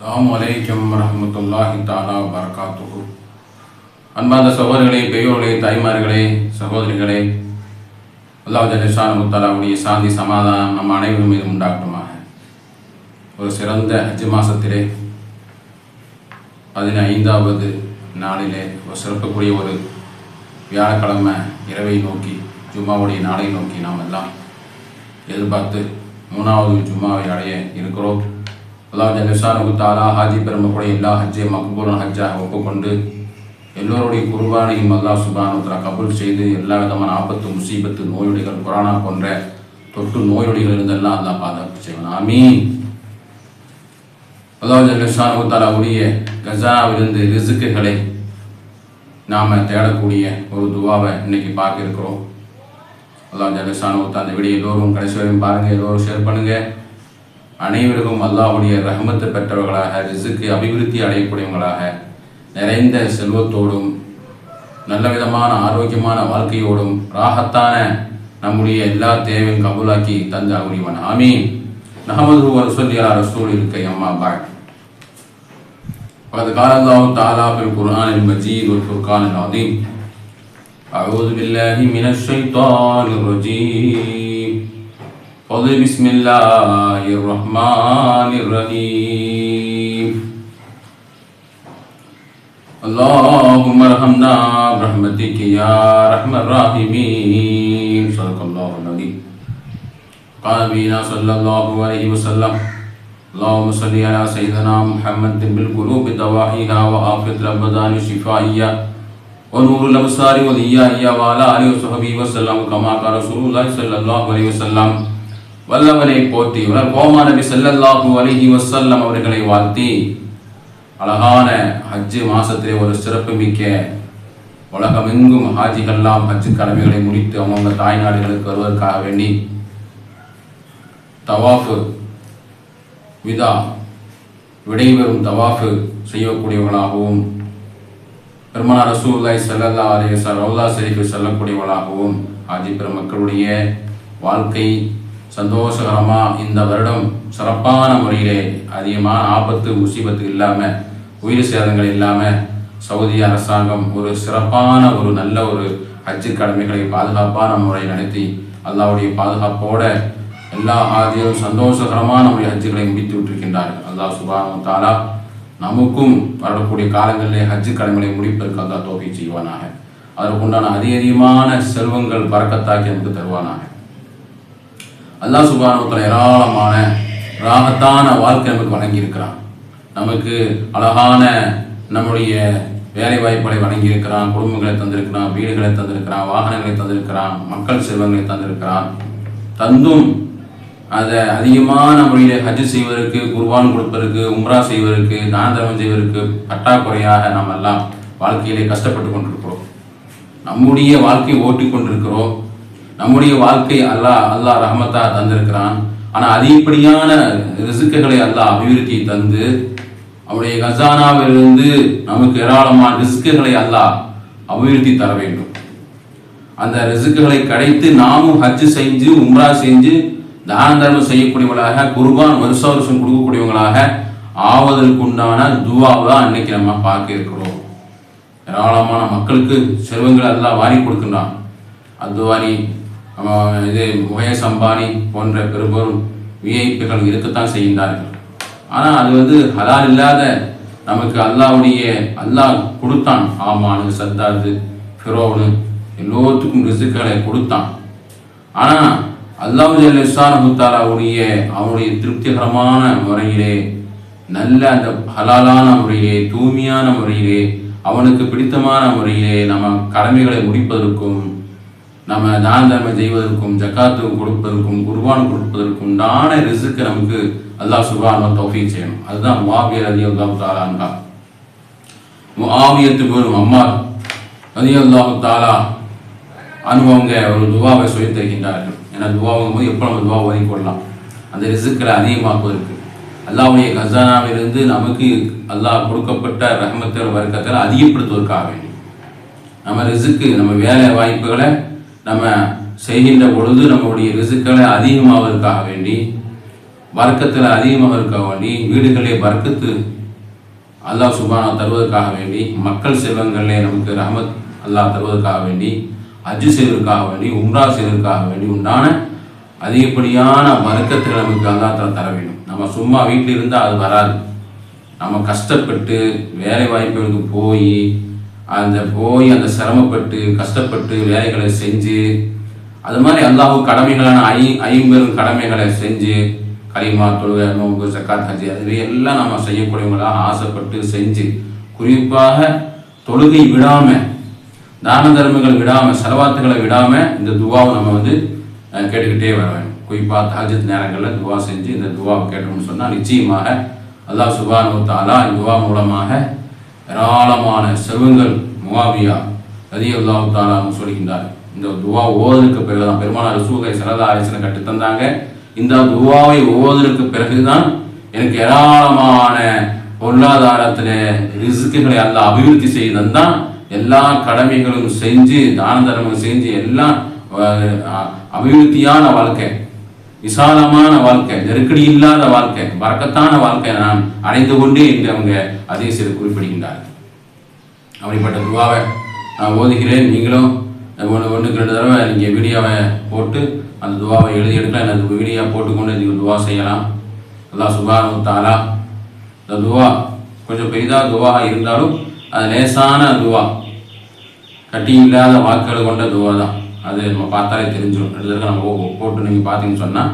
அலாம் வலைக்கம் வரஹ்மத்துல்லாஹி தாலா வரகாத்து அன்பார்ந்த சகோதரர்களே பெயோர்களே தாய்மார்களே சகோதரிகளே அல்லாஹ் ஜலிஷான் முத்தாலாவுடைய சாந்தி சமாதானம் நம் அனைவரும் மீது உண்டாகட்டுமாக. ஒரு சிறந்த ஹஜ் மாதத்திலே பதினைந்தாவது நாளிலே ஒரு சிறப்புக்குரிய ஒரு வியாழக்கிழமை இரவை நோக்கி ஜும்மாவுடைய நாளை நோக்கி நாம் எல்லாம் எதிர்பார்த்து மூணாவது ஜும்மாவை அடைய இருக்கிறோம். அல்லாஹ் ஜலிஷானு தாலா ஹாஜி பெருமக்குடைய எல்லா ஹஜ்ஜை மக்பூலன் ஹஜ்ஜாக ஒப்புக்கொண்டு எல்லோருடைய குர்பானையும் அல்லாஹ் சுபானுத்தலா கபூல் செய்து எல்லா விதமான ஆபத்து முசீபத்து நோயுடைகள் கொரோனா போன்ற தொற்று நோயுடைகள் இருந்தெல்லாம் அல்லாஹ் பாதுகாப்பு செய்வான். ஆமீன். அல்லாஹ் ஜல்லுசானு தாலா உரிய கஜாவிலிருந்து ரிசுக்குகளை நாம் தேடக்கூடிய ஒரு துவாவை இன்னைக்கு பார்க்க இருக்கிறோம். அல்லாஹ் ஜலசானு அந்த வீடியோ எல்லோரும் கடைசி வரையும் பாருங்கள் எல்லோரும் ஷேர் பண்ணுங்கள் அனைவருக்கும் அல்லாஹ்வுடைய ரஹமத்தை பெற்றவர்களாக ரிசுக்கு அபிவிருத்தி அடையக்கூடியவங்களாக நிறைந்த செல்வத்தோடும் நல்ல விதமான ஆரோக்கியமான வாழ்க்கையோடும் ராகத்தான நம்முடைய எல்லா தேவையும் கபூலாக்கி தந்து அருளிவன் ஆமீன் நஹமது ரசூலியா ரசூல் இருக்கை அம்மா பாய் وقد قال الله تعالى في القرآن المجيد والفرقان العظيم أعوذ بالله من الشيطان الرجيم قضی بسم اللہ الرحمن الرحیم اللہم ارحمنا برحمتک یا رحم الرحیمین صدق اللہ العظیم قال بینا صلی اللہ علیہ وسلم اللہم صلی علیہ سیدنا محمد بالقلوب دواحیہ وآفت رمضان شفائیہ ونور الابصار ودیائیہ وعلا علیہ وسلم کما کا رسول اللہ صلی اللہ علیہ وسلم صلی اللہ علیہ وسلم. வல்லவனை போற்றி உலர் கோமா நபி ஸல்லல்லாஹு அலைஹி வஸல்லம் அவர்களை வாழ்த்தி அழகான ஹஜ்ஜு மாசத்திலே ஒரு சிறப்பு மிக்க உலகமெங்கும் ஹாஜிகள்லாம் ஹஜ்ஜு கடமைகளை முடித்து அவங்கவுங்க தாய்நாடுகளுக்கு வருவதற்காக வேண்டி தவாஃபு விதா விடைபெறும் தவாஃபு செய்யக்கூடியவர்களாகவும் பெருமானார் ரசூல்லாய் சல்லல்லா அலைஹி வஸல்லம் ரவுலா ஷெரீஃபு செல்லக்கூடியவர்களாகவும் ஹாஜி பெருமக்களுடைய வாழ்க்கை சந்தோஷகரமாக இந்த வருடம் சிறப்பான முறையிலே அதிகமான ஆபத்து முசீபத்து இல்லாமல் உயிர் சேதங்கள் இல்லாமல் சவுதி அரசாங்கம் ஒரு சிறப்பான ஒரு நல்ல ஒரு ஹஜ்ஜு கடமைகளை பாதுகாப்பான முறை நடத்தி அல்லாவுடைய பாதுகாப்போட எல்லா ஆதியும் சந்தோஷகரமான முறை ஹஜ்ஜுகளை முடித்து விட்டிருக்கின்றார்கள். அல்லாஹ் சுபானு தாலா நமக்கும் வரக்கூடிய காலங்களிலே ஹஜ்ஜு கடமைகளை முடிப்பதற்கு அல்லாஹ் தோல்வி செய்வானாக. அதற்குண்டான அதிக அதிகமான செல்வங்கள் பறக்கத்தாக்கி நமக்கு தருவானாக. அல்லா சுபானத்தில் ஏராளமான ராகத்தான வாழ்க்கை நமக்கு வழங்கியிருக்கிறான். நமக்கு அழகான நம்முடைய வேலை வாய்ப்புகளை வழங்கியிருக்கிறான். குடும்பங்களை தந்திருக்கிறான் வீடுகளை தந்திருக்கிறான் வாகனங்களை தந்திருக்கிறான் மக்கள் செல்வங்களை தந்திருக்கிறான். தந்தும் அதை அதிகமான முறையில் ஹஜ் செய்வதற்கு குர்பான் கொடுப்பதற்கு உம்ரா செய்வதற்கு தான தர்மம் செய்வதற்கு பட்டாக்குறையாக நாம் எல்லாம் வாழ்க்கையிலே கஷ்டப்பட்டு கொண்டிருக்கிறோம். நம்முடைய வாழ்க்கையை ஓட்டி கொண்டிருக்கிறோம். நம்முடைய வாழ்க்கை அல்லாஹ் அல்லாஹ் ரஹமத்தா தந்திருக்கிறான். ஆனால் அதிகப்படியான ரிசுக்குகளை அல்லாஹ் அபிவிருத்தி தந்து அவருடைய கசானாவிலிருந்து நமக்கு ஏராளமான ரிஸ்க்குகளை அல்லாஹ் அபிவிருத்தி தர வேண்டும். அந்த ரிசுக்குகளை கிடைத்து நாமும் ஹஜ்ஜு செஞ்சு உம்ரா செஞ்சு தான தர்மம் செய்யக்கூடியவங்களாக குர்பான் வருஷ வருஷம் கொடுக்கக்கூடியவங்களாக ஆவதற்குண்டான துவாவை தான் இன்னைக்கு நம்ம பார்க்க இருக்கிறோம். ஏராளமான மக்களுக்கு செல்வங்கள் எல்லாம் வாரி கொடுக்கின்றான். அத்வானி இது முகேஷ் அம்பானி போன்ற பெரும்பெரும் விஐபிகள் இருக்கத்தான் செய்கின்றார்கள். ஆனால் அது வந்து ஹலால் இல்லாத நமக்கு அல்லாவுடைய அல்லாஹ் கொடுத்தான். ஆமானு சத்தாது ஃபிரோனு எல்லோத்துக்கும் ரிசுக்களை கொடுத்தான். ஆனால் அல்லாஹ் ஜல்லிசானுத்தாலாவுடைய அவனுடைய திருப்திகரமான முறையிலே நல்ல அந்த ஹலாலான முறையிலே தூய்மையான முறையிலே அவனுக்கு பிடித்தமான முறையிலே நம்ம கடமைகளை முடிப்பதற்கும் நம்ம தான தர்ம செய்வதற்கும் ஜக்காத்து கொடுப்பதற்கும் குர்பான் கொடுப்பதற்கும் உண்டான ரிசுக்கு நமக்கு அல்லாஹ் சுபான தௌஃபீக் செய்யணும். அதுதான் முவாபியர் அலி அல்லாஹு தாலான்கா முஆவியத்து ஒரு அம்மா அலி அல்லாஹு தாலா அனுபவங்க ஒரு துவாவை சொல்லி தருகின்றார்கள். ஏன்னா துவாவும் போது எப்போ நம்ம துவா ஒதுக்கி கொள்ளலாம் அந்த ரிசுக்களை அதிகமாக்குவதற்கு. அல்லாவுடைய கசானாவிலிருந்து நமக்கு அல்லாஹ் கொடுக்கப்பட்ட ரஹமத்தில் வர்க்கத்தில் அதிகப்படுத்துவதற்காக வேண்டி. நம்ம ரிசுக்கு நம்ம வேலை வாய்ப்புகளை நம்ம செய்கின்ற பொழுது நம்முடைய ரிசுக்களை அதிகமாவதற்காக வேண்டி வர்க்கத்தில் அதிகமாவதற்காக வேண்டி வீடுகளை வர்க்கத்து அல்லாஹ் சுபானா தருவதற்காக வேண்டி மக்கள் செல்வங்களே நமக்கு ரஹமத் அல்லாஹ் தருவதற்காக வேண்டி அஜு செய்வதற்காக வேண்டி உம்ரா செய்வதற்காக வேண்டி உண்டான அதிகப்படியான வர்க்கத்தில் நமக்கு அல்லாஹ் தர வேண்டும். நம்ம சும்மா வீட்டில் இருந்தால் அது வராது. நம்ம கஷ்டப்பட்டு வேலை வாய்ப்புகளுக்கு போய் அந்த போய் அந்த சிரமப்பட்டு கஷ்டப்பட்டு வேலைகளை செஞ்சு அது மாதிரி அல்லாவும் கடமைகளான ஐ ஐம்பெரும் கடமைகளை செஞ்சு களிமா தொழுகை நோம்பு சக்காத் ஹஜ் அதுவே எல்லாம் நம்ம செய்யக்கூடியவங்களாக ஆசைப்பட்டு செஞ்சு குறிப்பாக தொழுகை விடாமல் தான தர்மங்கள் விடாமல் செலவாத்துகளை விடாமல் இந்த துவாவை நம்ம வந்து கேட்டுக்கிட்டே வர வேண்டும். குறிப்பாக தஹஜத் நேரங்களில் துவா செஞ்சு இந்த துவாவை கேட்டோம்னு சொன்னால் நிச்சயமாக அல்லாஹ் சுபானு தாலா இந்த துவா மூலமாக ஏராளமான செல்வங்கள் முவாபியா ரதி அல்லாஹு தாலான்னு சொல்கின்றார். இந்த துவா ஓதலுக்கு பிறகுதான் பெருமானார் ரசூகை சரதா அலிசனை கட்டு தந்தாங்க. இந்த துவாவை ஓவதற்கு பிறகுதான் எனக்கு ஏராளமான பொருளாதாரத்தில் ரிசுக்குகளை அல்ல அபிவிருத்தி செய்து எல்லா கடமைகளும் செஞ்சு தான தர்மம் செஞ்சு எல்லாம் அபிவிருத்தியான வாழ்க்கை. விசாலமான வாழ்க்கை நெருக்கடி இல்லாத வாழ்க்கை வரக்கத்தான வாழ்க்கை நான் அடைந்து கொண்டே என்று அவங்க அதே சிறு குறிப்பிடுகின்றார்கள். அப்படிப்பட்ட துவாவை நான் ஓதுகிறேன். நீங்களும் ஒன்று ஒன்றுக்கு ரெண்டு தடவை நீங்கள் வீடியோவை போட்டு அந்த துவாவை எழுதி எடுக்கலாம். எனக்கு வீடியோ போட்டுக்கொண்டு நீங்கள் துவா செய்யலாம். அல்லாஹ் சுபானு தாலா இந்த துவா கொஞ்சம் பெரிதாக துவா இருந்தாலும் அது லேசான துவா. கட்டி இல்லாத வாக்குகள் கொண்ட துவா தான். அது நம்ம பார்த்தாலே தெரிஞ்சிடும் எடுத்துருக்க நம்ம போட்டு நீங்கள் பார்த்தீங்கன்னு சொன்னால்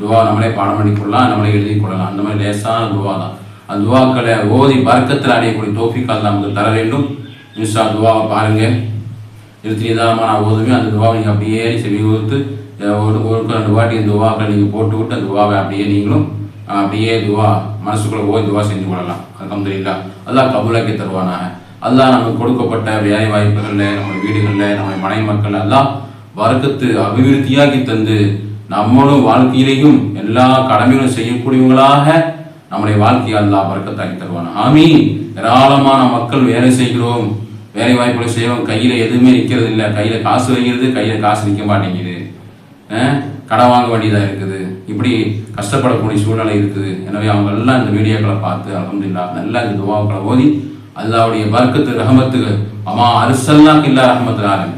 துவா நம்மளே பாடம் பண்ணிக்கொள்ளலாம் நம்மளே எழுதி கொள்ளலாம். அந்த மாதிரி லேசான துவா தான். அந்த துவாக்களை ஓதி பறக்கத்தில் அடையக்கூடிய தோஃபிக்கால் நமக்கு தர வேண்டும். இன்ஷா துவாவை பாருங்கள் இருபத்தி நிதானமாக நான் ஓதுவேன். அந்த துவாவை நீங்கள் அப்படியே செவி கொடுத்து ஒரு ஒரு ரெண்டு வாட்டி இந்த துவாக்களை நீங்கள் போட்டு விட்டு அந்த துவாவை அப்படியே நீங்களும் அப்படியே துவா மனசுக்குள்ளே ஓய் துவா செஞ்சு கொள்ளலாம். அல்ஹம்துலில்லா. அல்லாஹ் கபுலாக்கி தருவானாக. அல்லாஹ் நமக்கு கொடுக்கப்பட்ட வேலை வாய்ப்புகளில் நம்ம வீடுகளில் நம்ம மனை மக்கள் எல்லாம் வர்க்கத்து அபிவிருத்தியாக்கி தந்து நம்மளும் வாழ்க்கையிலையும் எல்லா கடமைகளும் செய்யக்கூடியவங்களாக நம்முடைய வாழ்க்கையை அல்லா வர்க்கத்தாக்கி தருவான் ஆமி ஏராளமான மக்கள் வேலை செய்கிறோம். வேலை வாய்ப்புகளை செய்வோம் கையில எதுவுமே நிற்கிறது இல்லை கையில காசு வைக்கிறது கையில காசு நிற்க மாட்டேங்குது. கடன் வாங்க வேண்டியதாக இருக்குது. இப்படி கஷ்டப்படக்கூடிய சூழ்நிலை இருக்குது. எனவே அவங்க எல்லாம் இந்த வீடியோக்களை பார்த்து அலமதுல்லா நல்லா இந்த துவாக்களை ஓதி அல்லாவுடைய வர்க்கத்து ரஹமத்துக்கு அம்மா அரிசல்லாக்கு இல்லா ரஹமத்துல் ஆலமீன்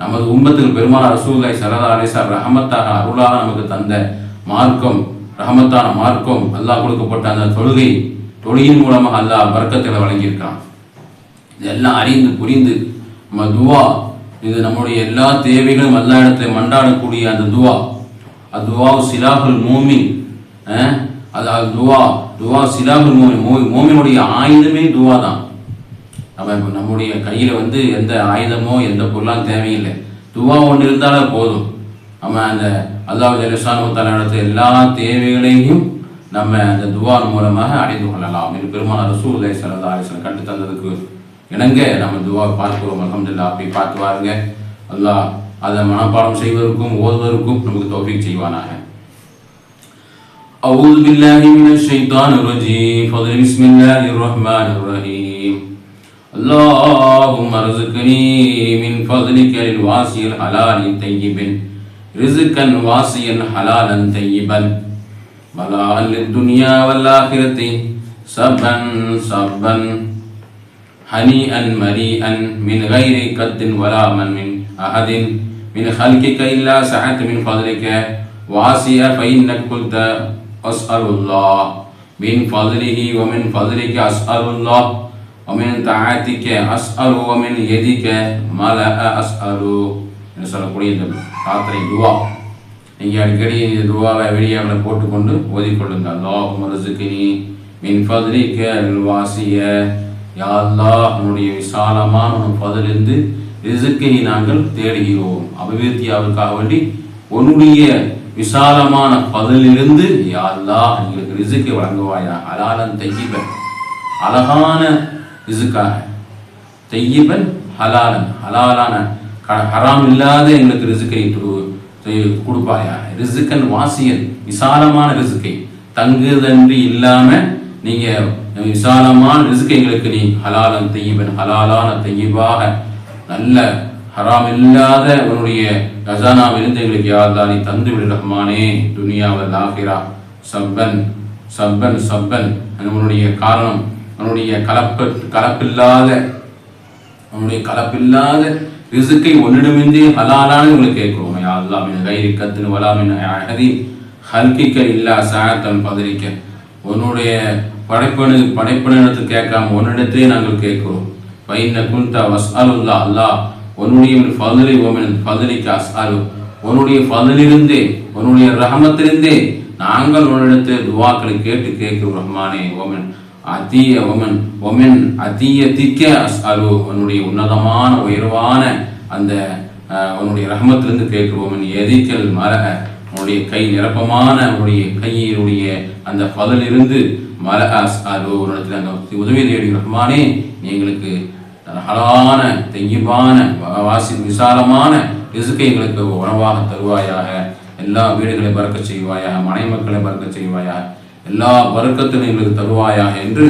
நமது உம்மத்துக்கு பெருமாள் ரசூல்லாய் சரதா அலிசார் ரஹமத்தாக அருளாக நமக்கு தந்த மார்க்கம் ரஹமத்தான மார்க்கம் அல்லாஹ் கொடுக்கப்பட்ட அந்த தொழுகை தொழுகின் மூலமாக அல்லாஹ் வர்க்கத்தில் வழங்கியிருக்கான். இதெல்லாம் அறிந்து புரிந்து நம்ம துவா இது நம்முடைய எல்லா தேவைகளும் எல்லா இடத்துல மண்டாடக்கூடிய அந்த துவா. அது துவா சிலாகுல் மோமின் அது துவா துவா சிலாகுல் மோமின். மோமினுடைய ஆயுதமே துவா தான். நம்ம இப்போ நம்முடைய கையில் வந்து எந்த ஆயுதமோ எந்த பொருளாம் தேவையில்லை துவா ஒன்று இருந்தாலே போதும் நம்ம அந்த அல்லாஹ் ஜலசானுத்தால நடத்த எல்லா தேவைகளையும் நம்ம அந்த துவா மூலமாக அடைந்து கொள்ளலாம் என்று பெருமான ரசூலை சல்லா அலிஸ்லாம் கண்டு தந்ததுக்கு இணங்க நம்ம துவா பார்க்கிறோம் அல்ஹம்துலில்லாஹ் அப்படி பார்த்து வாருங்க அல்லாஹ் அதை மனப்பாடம் செய்வதற்கும் ஓதுவதற்கும் நமக்கு தௌஃபீக் செய்வானாக أعوذ بالله من الشيطان الرجيم فضل بسم الله الرحمن الرحيم اللهم ارزقني من فضلك الواسع الحلال طيب رزقا واسعا حلالا طيبا. بلاء للدنيا والآخرة. سبا سبا هنيئا مريئا من غير كد ولا من من أحد. من خلقك إلا سعت من فضلك. واسع فإنك قلت أسأل الله. من فضله ومن فضلك أسأل الله. ஒமின் தாத்திக்க அஸ் அரு ஒமின் எதிக்க மல அஸ் அரு என்று சொல்லக்கூடிய இந்த ராத்திரை துவா. நீங்கள் அடிக்கடி இந்த துவாவை வெளியாக போட்டுக்கொண்டு ஓதிக்கொள்ளுங்க அல்லாஹும் ரசுக்கினி மின் ஃபதிரிக்க வாசிய யாழ்லா உன்னுடைய விசாலமான உன் பதிலிருந்து ரிசுக்கை நாங்கள் தேடுகிறோம். அபிவிருத்தியாவுக்காக வேண்டி உன்னுடைய விசாலமான பதிலிருந்து யாழ்லா எங்களுக்கு ரிசுக்கை வழங்குவாயா அலாலன் தைக்கிப்ப அழகான ரிசுக்காக தெய்யபன் ஹலாலன். ஹலாலான க- ஹராம் இல்லாத எங்களுக்கு ரிசுக்கை கொடுப்பாயா ரிசுக்கன் வாசியன் விசாலமான ரிசுக்கை. தங்குதன்றி இல்லாம நீங்க விசாலமான ரிசுக்கை எங்களுக்கு நீ ஹலாலன் தெய்யபன் ஹலாலான தையிபாக. நல்ல ஹராம் இல்லாத உன்னுடைய கஜானாவிலிருந்து எங்களுக்கு யாருதா நீ தந்து விடு ரஹ்மானே. துனியாவில் ஆகிரா. சப்பன் சப்பன் சப்பன் உன்னுடைய காரணம். அவனுடைய கலப்பு கலப்பில்லாத அவனுடைய கலப்பில்லாத ரிசுக்கை ஒன்னிடமின்றி ஹலாலான உங்களுக்கு கேட்கிறோம் அல்லா மின் கைரி கத்துன்னு வலா மின் அகதி ஹல்கிக்க இல்லா சாயத்தன் பதறிக்க. உன்னுடைய படைப்பனு படைப்பினத்து கேட்காம உன்னிடத்திலே நாங்கள் கேட்கிறோம். பைன குண்டா வஸ் அலுல்லா அல்லா உன்னுடைய ஃபதலி ஓமன் அஸ் அஸ்அலு. உன்னுடைய பதிலிருந்தே உன்னுடைய ரஹமத்திலிருந்தே நாங்கள் உன்னிடத்தில் துவாக்களை கேட்டு கேட்கிறோம். ரஹ்மானே ஓமன் அதிய ஒமன் ஒமன் அதியதிக்க அஸ்அலு உன்னுடைய உன்னதமான உயர்வான அந்த உன்னுடைய ரஹமத்திலிருந்து கேட்கிறோம். எதிக்கல் மர உன்னுடைய கை நிரப்பமான உன்னுடைய கையினுடைய அந்த பதிலிருந்து மர அஸ் அலோ உன்னிடத்தில் அந்த உதவி தேடி ரஹ்மானே எங்களுக்கு அழகான தெய்யமான வாசி விசாலமான ரிசுக்கை எங்களுக்கு உணவாக தருவாயாக. எல்லா வீடுகளை பறக்க செய்வாயாக மனை மக்களை பறக்க செய்வாயாக. எல்லா வர்க்கத்திலும் எங்களுக்கு தருவாயாக என்று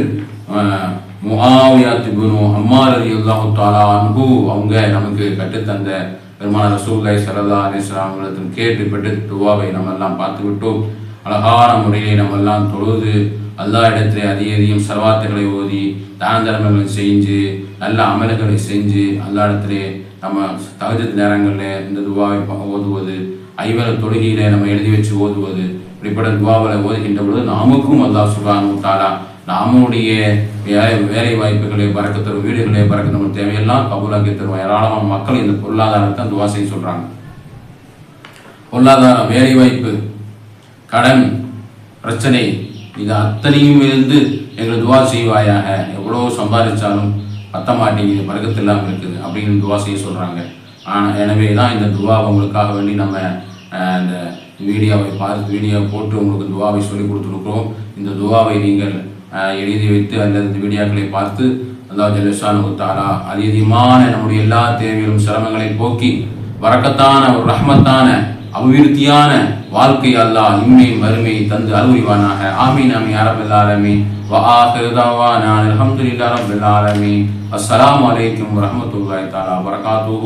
முகாவியாத்து குரு அம்மார் அலி அல்லாஹு தாலா அன்பு அவங்க நமக்கு கற்றுத்தந்த பெருமான ரசூல்லாய் சரதா அலிஸ்லாமிடத்தில் கேட்டு பெற்று துவாவை நம்ம எல்லாம் பார்த்து விட்டோம் அழகான முறையை நம்ம எல்லாம் தொழுது அல்லா இடத்திலே அதிக அதிகம் சர்வாத்துகளை ஓதி தான தர்மங்களை செஞ்சு நல்ல அமல்களை செஞ்சு அல்லா இடத்திலே நம்ம தகுதி நேரங்களில் இந்த துவாவை ஓதுவது ஐவர தொழுகையில நம்ம எழுதி வச்சு ஓதுவது இப்படிப்பட்ட துவாவில் ஓதுகின்ற பொழுது நாமுக்கும் அல்லாஹ் சுபானு தாலா நாமுடைய வேலை வேலை வாய்ப்புகளை பறக்க தரும் வீடுகளை பறக்க தரும் தேவையெல்லாம் கபூலாக்கி தரும் ஏராளமான மக்கள் இந்த பொருளாதாரத்தை துவா செய்ய சொல்றாங்க. பொருளாதாரம் வேலை வாய்ப்பு கடன் பிரச்சனை இது அத்தனையும் இருந்து எங்களை துவா செய்வாயாக. எவ்வளோ சம்பாதிச்சாலும் பத்த மாட்டேங்குது பறக்கத்து இல்லாமல் இருக்குது அப்படின்னு துவா செய்ய சொல்கிறாங்க ஆனால் எனவே தான் இந்த துவா உங்களுக்காக வேண்டி நம்ம இந்த வீடியோவை பார்த்து வீடியோ போட்டு உங்களுக்கு துவாவை சொல்லி கொடுத்துருக்குறோம் இந்த துவாவை நீங்கள் அஹ், எழுதி வைத்து அல்லது இந்த வீடியோக்களை பார்த்து அல்லாஹ் ஜல்லஷானு தாலா அதிகமான நம்முடைய எல்லா தேவைகளும் சிரமங்களை போக்கி வரக்கத்தான ஒரு ரஹ்மத்தான அபிவிருத்தியான வாழ்க்கை அல்லாஹ் இம்மை மறுமை தந்து அருள்வானாக ஆமீன் ஆமீன் அரபுல் ஆலமீன் وآخر دعوانا الحمد لله رب العالمين السلام عليكم ورحمة الله تعالى وبركاته